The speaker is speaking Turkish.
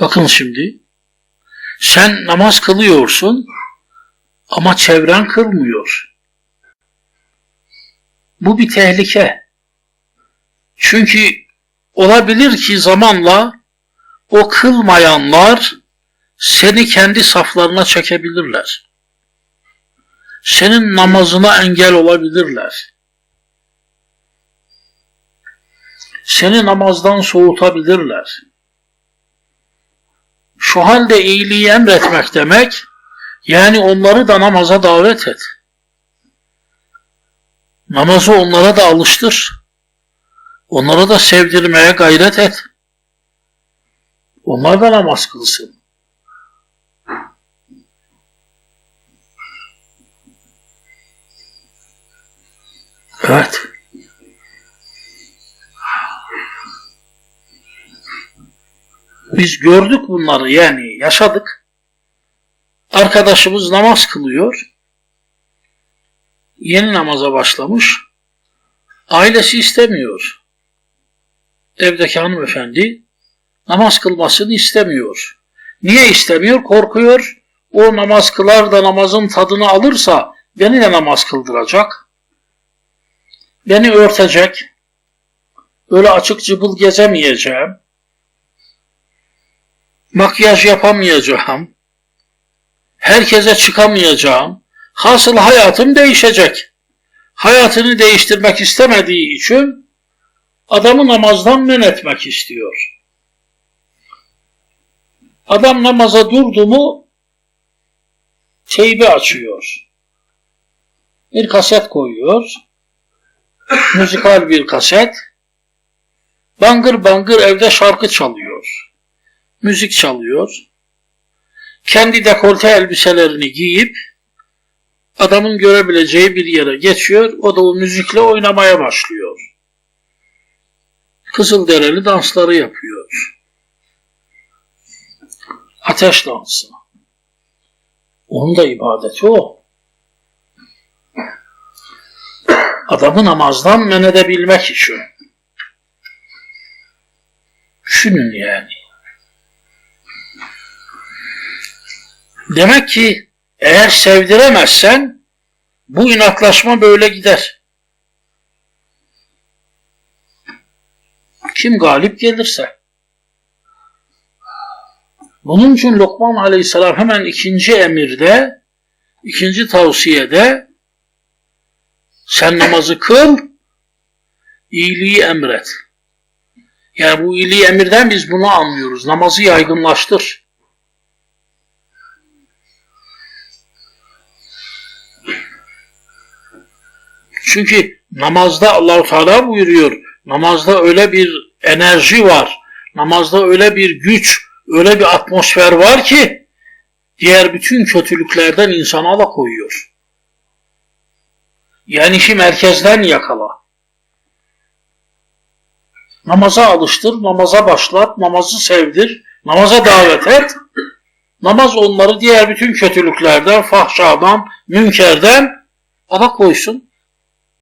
Bakın şimdi. Sen namaz kılıyorsun ama çevren kılmıyor. Bu bir tehlike. Çünkü olabilir ki zamanla o kılmayanlar seni kendi saflarına çekebilirler. Senin namazına engel olabilirler. Seni namazdan soğutabilirler. Şu halde iyiliği emretmek demek, yani onları da namaza davet et. Namazı onlara da alıştır. Onlara da sevdirmeye gayret et. Onlar da namaz kılsın. Evet. Biz gördük bunları yani yaşadık. Arkadaşımız namaz kılıyor. Yeni namaza başlamış. Ailesi istemiyor. Evdeki hanımefendi namaz kılmasını istemiyor. Niye istemiyor? Korkuyor. O namaz kılar da namazın tadını alırsa beni de namaz kıldıracak. Beni örtecek. Öyle açık cıbıl gezemeyeceğim. Makyaj yapamayacağım. Herkese çıkamayacağım. Hasıl hayatım değişecek. Hayatını değiştirmek istemediği için adamı namazdan men etmek istiyor. Adam namaza durdu mu teybi açıyor. Bir kaset koyuyor. Müzikal bir kaset. Bangır bangır evde şarkı çalıyor. Müzik çalıyor. Kendi dekolte elbiselerini giyip adamın görebileceği bir yere geçiyor. O da o müzikle oynamaya başlıyor. Kızılderili dansları yapıyor. Ateş dansı. Onun da ibadeti o. Adamı namazdan men edebilmek için. Düşünün yani. Demek ki eğer sevdiremezsen bu inatlaşma böyle gider. Kim galip gelirse. Bunun için Lokman Aleyhisselam hemen ikinci emirde, ikinci tavsiyede sen namazı kıl, iyiliği emret. Yani bu iyiliği emirden biz bunu anlıyoruz. Namazı yaygınlaştır. Çünkü namazda Allahu Teala buyuruyor. Namazda öyle bir enerji var. Namazda öyle bir güç, öyle bir atmosfer var ki diğer bütün kötülüklerden insanı alakoyuyor. Yani işi merkezden yakala. Namaza alıştır, namaza başlat, namazı sevdir, namaza davet et. Namaz onları diğer bütün kötülüklerden, fahşadan, münkerden alakoysun.